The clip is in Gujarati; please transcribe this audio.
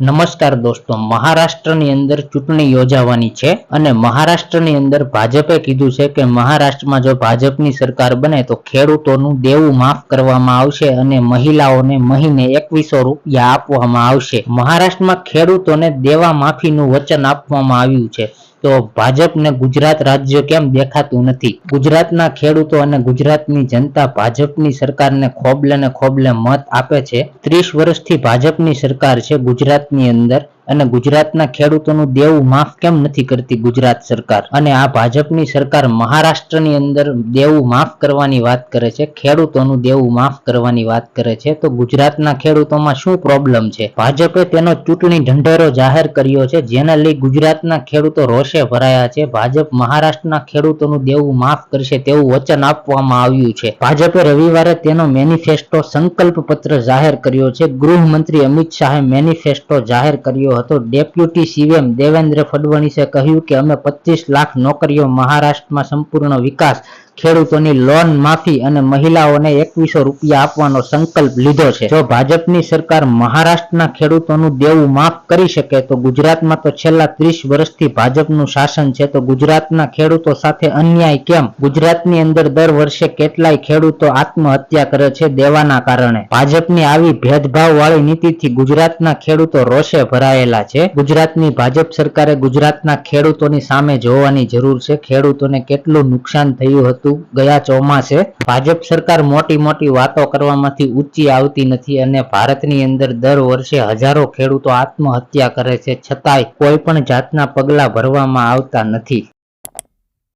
નમસ્કાર દોસ્તો, મહારાષ્ટ્રની અંદર ચૂંટણી યોજાવાની છે અને મહારાષ્ટ્રની અંદર ભાજપે કીધું છે કે મહારાષ્ટ્રમાં જો ભાજપની સરકાર બને તો ખેડૂતોનું દેવું માફ કરવામાં આવશે અને મહિલાઓને મહિને એકવીસો રૂપિયા આપવામાં આવશે. મહારાષ્ટ્રમાં ખેડૂતોને દેવા માફીનું વચન આપવામાં આવ્યું છે. તો ભાજપને ગુજરાત રાજ્ય કેમ દેખાતું નથી? ગુજરાતના ખેડૂતો અને ગુજરાતની જનતા ભાજપની સરકારને ખોબલે ને ખોબલે મત આપે છે. ત્રીસ વર્ષથી ભાજપની સરકાર છે ગુજરાતની અંદર. અને ગુજરાતના ખેડૂતોનું દેવું માફ કેમ નથી કરતી ગુજરાત સરકાર? અને આ ભાજપની સરકાર મહારાષ્ટ્રની અંદર દેવું માફ કરવાની વાત કરે છે, ખેડૂતોનું દેવું માફ કરવાની વાત કરે છે, તો ગુજરાતના ખેડૂતોમાં શું પ્રોબ્લેમ છે? ભાજપે તેનો ચૂંટણી ઢંઢેરો જાહેર કર્યો છે, જેના લઈ ગુજરાતના ખેડૂતો રોષે ભરાયા છે. ભાજપ મહારાષ્ટ્રના ખેડૂતોનું દેવું માફ કરશે તેવું વચન આપવામાં આવ્યું છે. ભાજપે રવિવારે તેનો મેનિફેસ્ટો સંકલ્પ પત્ર જાહેર કર્યો છે. ગૃહમંત્રી અમિત શાહે મેનિફેસ્ટો જાહેર કર્યો હતો. ડેપ્યુટી સીએમ દેવેન્દ્ર ફડણવીસે કહ્યું કે અમે પચીસ લાખ નોકરીઓ મહારાષ્ટ્રમાં સંપૂર્ણ વિકાસ ખેડૂતોની લોન માફી અને મહિલાઓને એકવીસો રૂપિયા આપવાનો સંકલ્પ લીધો છે. જો ભાજપની સરકાર મહારાષ્ટ્રના ખેડૂતોનું દેવું માફ કરી શકે તો ગુજરાતમાં તો છેલ્લા ત્રીસ વર્ષથી ભાજપનું શાસન છે. તો ગુજરાતના ખેડૂતો સાથે અન્યાય કેમ? ગુજરાતની અંદર દર વર્ષે કેટલાય ખેડૂતો આત્મહત્યા કરે છે દેવાના કારણે. ભાજપની આવી ભેદભાવ વાળી નીતિથી ગુજરાતના ખેડૂતો રોષે ભરાયેલા છે. ગુજરાતની ભાજપ સરકારે ગુજરાતના ખેડૂતોની સામે જોવાની જરૂર છે. ખેડૂતોને કેટલું નુકસાન થયું હતું ગયા ચોમાસે ભાજપ સરકાર મોટી મોટી વાતો કરવામાંથી ઊંચી આવતી નથી અને ભારતની અંદર દર વર્ષે હજારો ખેડૂતો આત્મહત્યા કરે છે છતાંય કોઈ પણ જાતના પગલા ભરવામાં આવતા નથી.